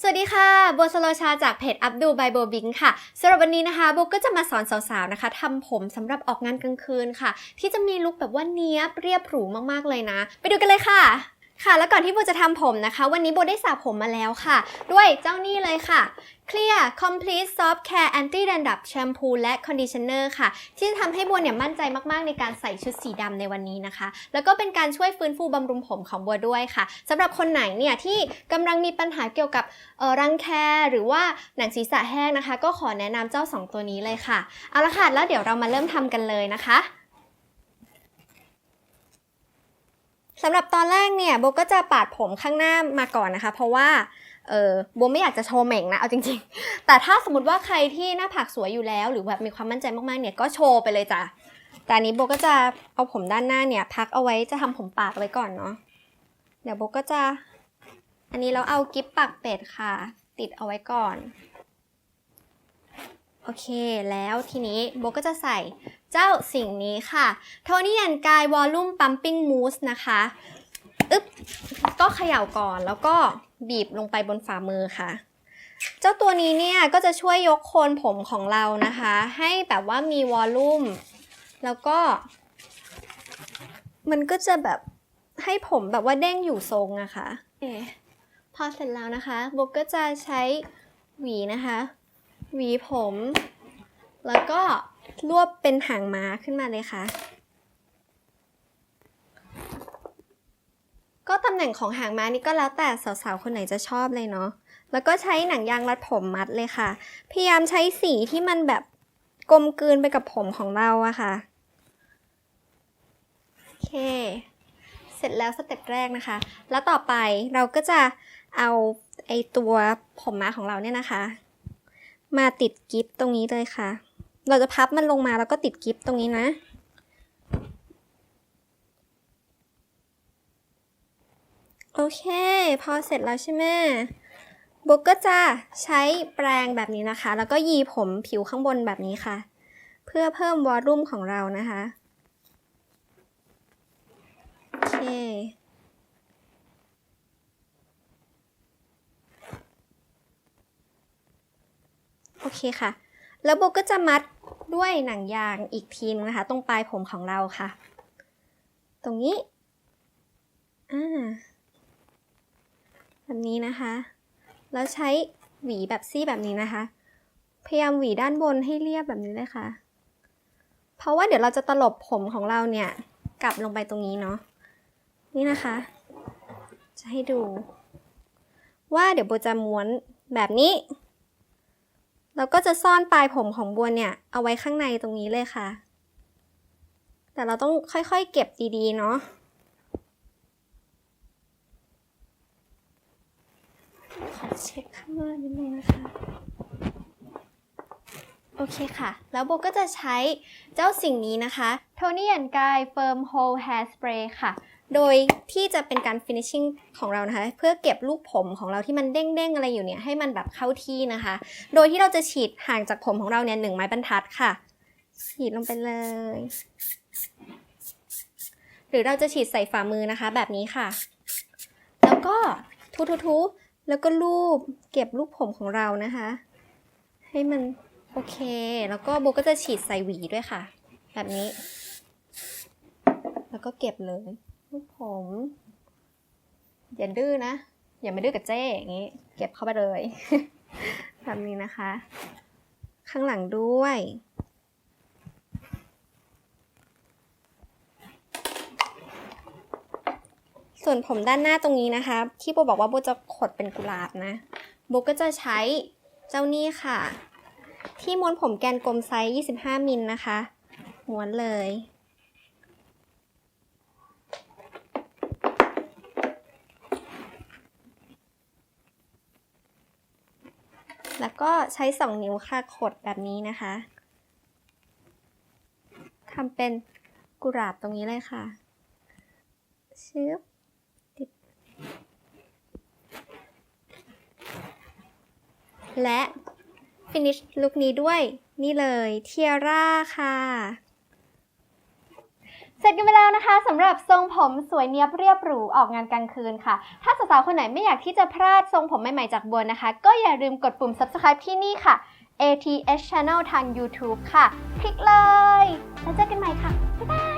สวัสดีค่ะโบสโลชาจากเพจอัปดูบายโบบิงค่ะสำหรับวันนี้นะคะโบก็จะมาสอนสาวๆนะคะทำผมสำหรับออกงานกลางคืนค่ะ ที่จะมีลุคแบบว่าเนี้ยบเรียบหรูมากๆเลยนะ ไปดูกันเลยค่ะ ค่ะ แล้วก่อนที่โบจะทำผมนะคะ วันนี้โบได้สระผมมาแล้วค่ะ ด้วยเจ้านี่เลยค่ะ Clear Complete Soft Care Anti Dandruff Shampoo และ Conditioner ค่ะ ที่จะทำให้โบเนี่ยมั่นใจมากๆ ในการใส่ชุดสีดำในวันนี้นะคะ แล้วก็เป็นการช่วยฟื้นฟูบำรุงผมของโบด้วยค่ะสำหรับคนไหนเนี่ยที่กำลังมีปัญหาเกี่ยวกับออรังแคหรือว่าหนังศีรษะแห้งนะคะ ก็ขอแนะนำเจ้า 2 ตัวนี้เลยค่ะ เอาละค่ะ แล้วเดี๋ยวเรามาเริ่มทำกันเลยนะคะ สำหรับตอนแรกเนี่ยโบก็จะปาดผมข้างหน้ามาก่อนนะคะ เพราะว่าเออโบไม่อยากจะโชว์เหม่งนะเอาจริง ๆ แต่ถ้าสมมติว่าใครที่หน้าผากสวยอยู่แล้ว หรือแบบมีความมั่นใจมากๆเนี่ยก็โชว์ไปเลยจ้ะแต่อันนี้โบก็จะเอาผมด้านหน้าเนี่ย พักเอาไว้จะทำผมปากไว้ก่อนเนาะเดี๋ยวโบก็จะ อันนี้เราเอากิฟปากเป็ดค่ะ ติดเอาไว้ก่อน โอเค แล้วทีนี้โบก็จะใส่เจ้าสิ่งนี้ค่ะโทนี่แอนกายวอลลุ่มปั๊มปิ้งมูสนะคะอึ๊บก็เขย่าก่อนแล้วก็บีบลงไปบนฝ่ามือค่ะ เจ้าตัวนี้เนี่ยก็จะช่วยยกโคนผมของเรานะคะ ให้แบบว่ามีวอลลุ่ม แล้วก็ มันก็จะแบบให้ผมแบบว่าเด้งอยู่ทรงอะค่ะโอพอเสร็จแล้วนะคะโบก็จะใช้หวีนะคะ หวีผม แล้วก็รวบเป็นหางม้าขึ้นมาเลยค่ะ ก็ตำแหน่งของหางม้านี่ก็แล้วแต่สาวๆ คนไหนจะชอบเลยเนาะ แล้วก็ใช้หนังยางรัดผมมัดเลยค่ะ พยายามใช้สีที่มันแบบกลมกลืนไปกับผมของเราอะค่ะ โอเค เสร็จแล้วสเต็ปแรกนะคะ แล้วต่อไปเราก็จะเอาไอตัวผมม้าของเราเนี่ยนะคะ มาติดกิฟตรงนี้เลยค่ะ เราจะพับมันลงมาแล้วก็ติดกิฟตรงนี้นะ โอเค พอเสร็จแล้วใช่ไหมโบกก็จะใช้แปรงแบบนี้นะคะ แล้วก็ยีผมผิวข้างบนแบบนี้ค่ะ เพื่อเพิ่มวอลลุ่มของเรานะคะ โอเค เคค่ะ แล้วโบก็จะมัดด้วยหนังยางอีกทีนึงนะคะ ตรงปลายผมของเราค่ะ ตรงนี้อ่าแบบนี้นะคะ แล้วใช้หวีแบบซี่แบบนี้นะคะ พยายามหวีด้านบนให้เรียบแบบนี้เลยค่ะ เพราะว่าเดี๋ยวเราจะตลบผมของเราเนี่ยกลับลงไปตรงนี้เนาะ นี่นะคะ จะให้ดู ว่าเดี๋ยวโบจะม้วนแบบนี้ แล้วก็จะซ่อนปลายผมของบัวเนี่ย เอาไว้ข้างในตรงนี้เลยค่ะ แต่เราต้องค่อยๆเก็บดีๆ เนาะขอเช็คข้างล่างนิดนึงนะคะ โอเคค่ะ แล้วโบก็จะใช้เจ้าสิ่งนี้นะคะ Tony and Guy Firm Hold Hair Spray ค่ะ โดยที่จะเป็นการ finishing ของเรานะคะ เพื่อเก็บลูกผมของเราที่มันเด้งๆอะไรอยู่เนี่ยให้มันแบบเข้าที่นะคะ โดยที่เราจะฉีดห่างจากผมของเราเนี่ยหนึ่งไม้บรรทัดค่ะ ฉีดลงไปเลย หรือเราจะฉีดใส่ฝ่ามือนะคะ แบบนี้ค่ะ แล้วก็ทุๆๆแล้วก็ลูบเก็บลูกผมของเรานะคะ ให้มันโอเค แล้วก็โบก็จะฉีดใส่หวีด้วยค่ะ แบบนี้ แล้วก็เก็บเลย ลูกผม อย่าดื้อนะ อย่าไม่ดื้อกับเจ้อย่างนี้ เก็บเข้าไปเลยแบบนี้นะคะ ข้างหลังด้วยส่วนผมด้านหน้าตรงนี้นะคะ ที่โบบอกว่าโบจะขดเป็นกุหลาบนะโบก็จะใช้เจ้านี่ค่ะ ที่ม้วนผมแกนกลมไซส์ 25 มิลนะคะ ม้วนเลย แล้วก็ใช้ 2 นิ้วค่ะขดแบบนี้นะคะทำเป็นกุหลาบตรงนี้เลยค่ะชึบและ ฟินิชลุคนี้ด้วยนี่เลยเทียร่าค่ะ เสร็จกันไปแล้วนะคะสำหรับทรงผมสวยเนียบเรียบหรูออกงานกลางคืนค่ะ ถ้าสาวๆคนไหนไม่อยากที่จะพลาดทรงผมใหม่ๆจากบัวนะคะ ก็อย่าลืมกดปุ่ม subscribe ที่นี่ค่ะ ATH Channel ทาง YouTube ค่ะ คลิกเลย แล้วเจอกันใหม่ค่ะ บ๊ายบาย